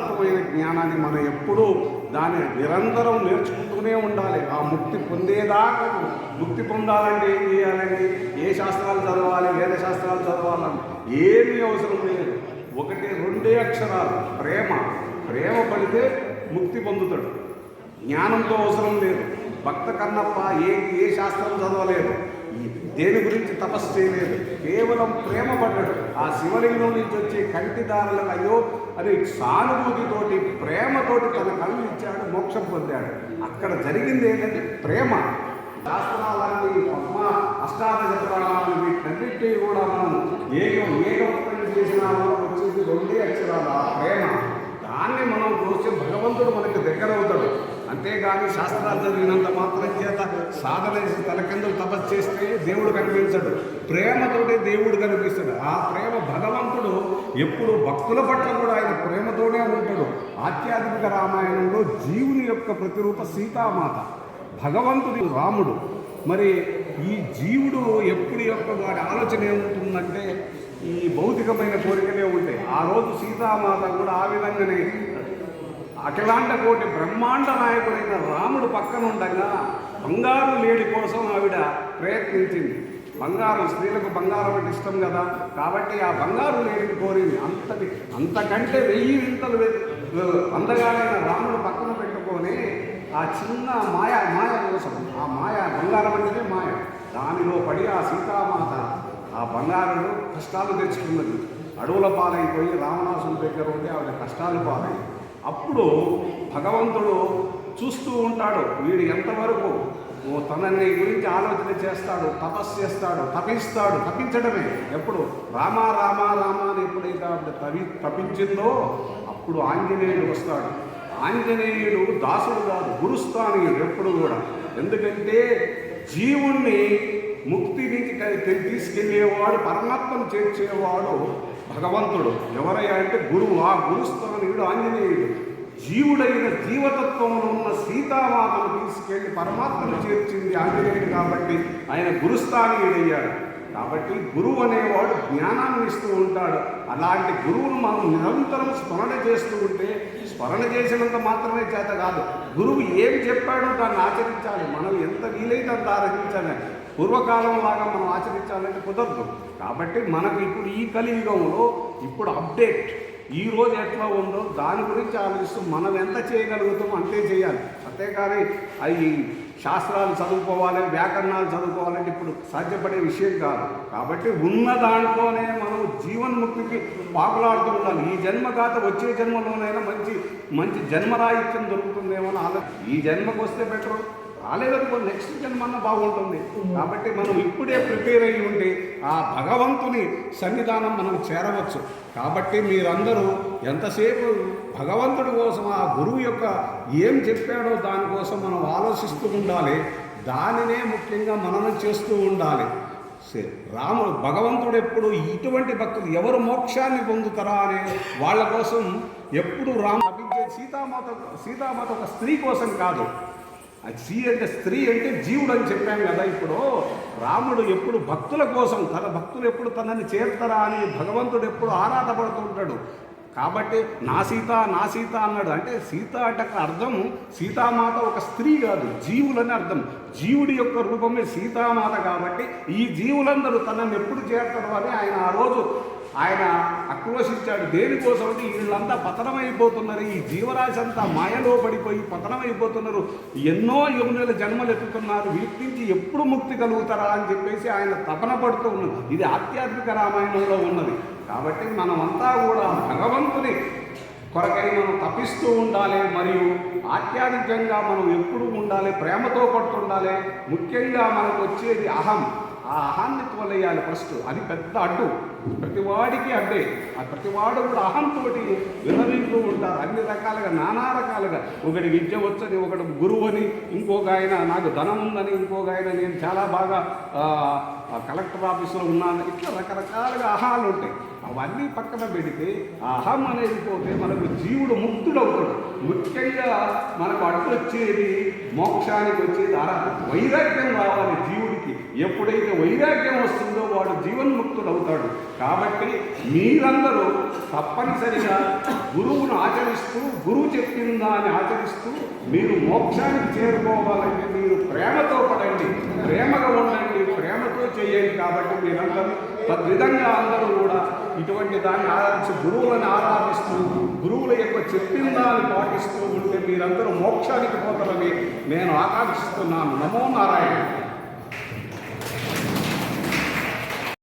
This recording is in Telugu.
యథార్థమైన జ్ఞానాన్ని మనం ఎప్పుడూ దాన్ని నిరంతరం నేర్చుకుంటూనే ఉండాలి. ఆ ముక్తి పొందేదాకా ముక్తి పొందాలంటే ఏం చేయాలండి? ఏ శాస్త్రాలు చదవాలి? వేద శాస్త్రాలు చదవాలని ఏమీ అవసరం లేదు. ఒకటి రెండే అక్షరాలు. ప్రేమ. ప్రేమ పడితే ముక్తి పొందుతాడు. జ్ఞానంతో అవసరం లేదు. భక్త కన్నప్ప ఏ ఏ శాస్త్రం చదవలేదు. దేని గురించి తపస్సు చేయలేదు. కేవలం ప్రేమ పడ్డాడు. ఆ శివలింగం నుంచి వచ్చే కంటిదారులను అయ్యో అని సానుభూతితోటి ప్రేమతోటి తన కళ్ళు ఇచ్చాడు మోక్షం పొందాడు. అక్కడ జరిగింది ఏంటంటే ప్రేమ. శాస్త్రాలన్నీ పద్మ అష్టాదశ ప్రాణాలు వీటన్నిటినీ కూడా మనం ఏకం ఏకం చేసిన వచ్చేసి రెండే అక్షరాలు. ఆ ప్రేమ. దాన్ని మనం చూస్తే భగవంతుడు మనకి దగ్గర అవుతాడు. అంతేగాని శాస్త్రాలు చదివినంత మాత్రం చేత సాధన చేసి తల కింద తపస్సు చేస్తే దేవుడు కనిపించడు. ప్రేమతోటే దేవుడు కనిపిస్తాడు. ఆ ప్రేమ భగవంతుడు ఎప్పుడు భక్తుల పట్ల కూడా ఆయన ప్రేమతోనే ఉంటాడు. ఆధ్యాత్మిక రామాయణంలో జీవుని యొక్క ప్రతిరూప సీతామాత భగవంతుడి రాముడు. మరి ఈ జీవుడు ఎప్పుడు యొక్క వాడి ఆలోచన ఏముంటుందంటే ఈ భౌతికమైన కోరికలే ఉంటాయి. ఆ రోజు సీతామాత కూడా ఆ విధంగానే అఖిలాండ కోటి బ్రహ్మాండ నాయకుడైన రాముడు పక్కన ఉండగా బంగారు లేడి కోసం ఆవిడ ప్రయత్నించింది. బంగారం స్త్రీలకు బంగారం అంటే ఇష్టం కదా. కాబట్టి ఆ బంగారు లేడిని కోరింది. అంతటి అంతకంటే వెయ్యి వింతలు వె- అందగాడైన రాముడు పక్కన పెట్టుకొని ఆ చిన్న మాయ మాయ కోసం ఆ మాయ బంగారం అంటేనే మాయ. దానిలో పడి ఆ సీతామాత ఆ బంగారుడు కష్టాలు తెచ్చుకున్నది. అడవుల పాలైపోయి రావణాసుల దగ్గర ఉండి ఆవిడ కష్టాలు పాలై అప్పుడు భగవంతుడు చూస్తూ ఉంటాడు వీడు ఎంతవరకు తనని గురించి ఆలోచన చేస్తాడు తపస్సు చేస్తాడు తపిస్తాడు తపించడమే. ఎప్పుడు రామ రామ రామ అని ఎప్పుడైతే ఆవిడ తవి తపించిందో అప్పుడు ఆంజనేయుడు వస్తాడు. ఆంజనేయుడు దాసుడు కాదు గురుస్థానీయుడు ఎప్పుడు కూడా. ఎందుకంటే జీవుణ్ణి ముక్తి నుంచి తీసుకెళ్ళేవాడు పరమాత్మను చేర్చేవాడు భగవంతుడు ఎవరయ్యా అంటే గురువు. ఆ గురుస్థానీయుడు ఆంజనేయుడు. జీవుడైన జీవతత్వంలో ఉన్న సీతామాతను తీసుకెళ్ళి పరమాత్మను చేర్చింది ఆంజనేయుడు కాబట్టి ఆయన గురుస్థానీయుడయ్యాడు కాబట్టి గురువు అనేవాడు జ్ఞానాన్ని ఇస్తూ ఉంటాడు. అలాంటి గురువును మనం నిరంతరం స్మరణ చేస్తూ ఉంటే స్మరణ చేసినంత మాత్రమే చేత కాదు. గురువు ఏం చెప్పాడో దాన్ని ఆచరించాలి. మనం ఎంత వీలైతే అంత ఆచరించాలి. పూర్వకాలం లాగా మనం ఆచరించాలంటే కుదరదు. కాబట్టి మనకు ఇప్పుడు ఈ కలియుగంలో ఇప్పుడు అప్డేట్. ఈ రోజు ఎట్లా ఉందో దాని గురించి ఆలోచిస్తూ మనం ఎంత చేయగలుగుతామో అంతే చేయాలి. అంతేకాని అవి శాస్త్రాలు చదువుకోవాలి వ్యాకరణాలు చదువుకోవాలంటే ఇప్పుడు సాధ్యపడే విషయం కాదు. కాబట్టి ఉన్న దాంట్లోనే మనం జీవన్ముక్తికి పాకులాడుతూ ఉండాలి ఈ జన్మ కాక వచ్చే జన్మలోనైనా మంచి మంచి జన్మరాహిత్యం దొరుకుతుందేమో అలా ఆలోచన. ఈ జన్మకు వస్తే బెటర్. రాలేదనుకో నెక్స్ట్ జన్మన్న బాగుంటుంది. కాబట్టి మనం ఇప్పుడే ప్రిపేర్ అయ్యి ఉంటే ఆ భగవంతుని సన్నిధానం మనం చేరవచ్చు. కాబట్టి మీరందరూ ఎంతసేపు భగవంతుడి కోసం ఆ గురువు యొక్క ఏం చెప్పాడో దానికోసం మనం ఆలోచిస్తూ ఉండాలి. దానినే ముఖ్యంగా మననం చేస్తూ ఉండాలి. సరే రాముడు భగవంతుడు ఎప్పుడు ఇటువంటి భక్తులు ఎవరు మోక్షాన్ని పొందుతారా అనే వాళ్ళ కోసం ఎప్పుడు రాము సీతామాత సీతామాత ఒక స్త్రీ కోసం కాదు. ఆ స్త్రీ అంటే స్త్రీ అంటే జీవుడు అని చెప్పాం కదా ఇప్పుడు. రాముడు ఎప్పుడు భక్తుల కోసం తన భక్తులు ఎప్పుడు తనని చేరుతారా అని భగవంతుడు ఎప్పుడు ఆరాధపడుతూ ఉంటాడు. కాబట్టి నా సీత నా సీత అన్నాడు. అంటే సీత అంటే అక్కడ అర్థం సీతామాత ఒక స్త్రీ కాదు జీవులని అర్థం. జీవుడి యొక్క రూపమే సీతామాత కాబట్టి ఈ జీవులందరూ తనని ఎప్పుడు చేరతారు అని ఆయన ఆ రోజు ఆయన ఆక్రోశించాడు. దేనికోసం అంటే వీళ్ళంతా పతనమైపోతున్నారు. ఈ జీవరాశి అంతా మాయలో పడిపోయి పతనమైపోతున్నారు. ఎన్నో యమునుల జన్మలు ఎత్తుతున్నారు. వీటి నుంచి ఎప్పుడు ముక్తి కలుగుతారా అని చెప్పేసి ఆయన తపన పడుతూ ఉన్నది. ఇది ఆధ్యాత్మిక రామాయణంలో ఉన్నది. కాబట్టి మనమంతా కూడా భగవంతుని కొరకై మనం తప్పిస్తూ ఉండాలి. మరియు ఆధ్యాత్మికంగా మనం ఎప్పుడు ఉండాలి. ప్రేమతో పడుతుండాలి. ముఖ్యంగా మనకు వచ్చేది అహం. ఆ అహాన్ని తోలేయాలి ఫస్ట్. అది పెద్ద అడ్డు. ప్రతివాడికి అడ్డే. ఆ ప్రతివాడు కూడా అహంతో వినవింటూ ఉంటారు. అన్ని రకాలుగా నానా రకాలుగా. ఒకటి విద్య వచ్చని ఒకటి గురువు అని ఇంకొక ఆయన నాకు ధనం ఉందని ఇంకొక ఆయన నేను చాలా బాగా కలెక్టర్ ఆఫీసులో ఉన్నాను. ఇట్లా రకరకాలుగా అహాలు ఉంటాయి. అవన్నీ పక్కన పెడితే ఆ అహం అనేది పోతే మనకు జీవుడు ముక్తుడవుతాడు. ముఖ్యంగా మనకు అడ్డు వచ్చేది మోక్షానికి వచ్చేది అర వైరాగ్యం రావాలి జీవుడికి. ఎప్పుడైతే వైరాగ్యం వస్తుందో వాడు జీవన్ముక్తుడు అవుతాడు కాబట్టి మీరందరూ తప్పనిసరిగా గురువును ఆచరిస్తూ గురువు చెప్పిన దాన్ని ఆచరిస్తూ మీరు మోక్షానికి చేరుకోవాలంటే మీరు ప్రేమతో పడండి. ప్రేమగా ఉండండి. ప్రేమతో చేయండి కాబట్టి మీరందరూ తద్విధంగా అందరూ కూడా ఇటువంటి దాన్ని ఆరాధించి గురువులను ఆరాధిస్తూ గురువుల యొక్క చెప్పిన దాన్ని పాటిస్తూ ఉంటే మీరందరూ మోక్షానికి పోతారని నేను ఆకాంక్షిస్తున్నాను. నమో నారాయణ.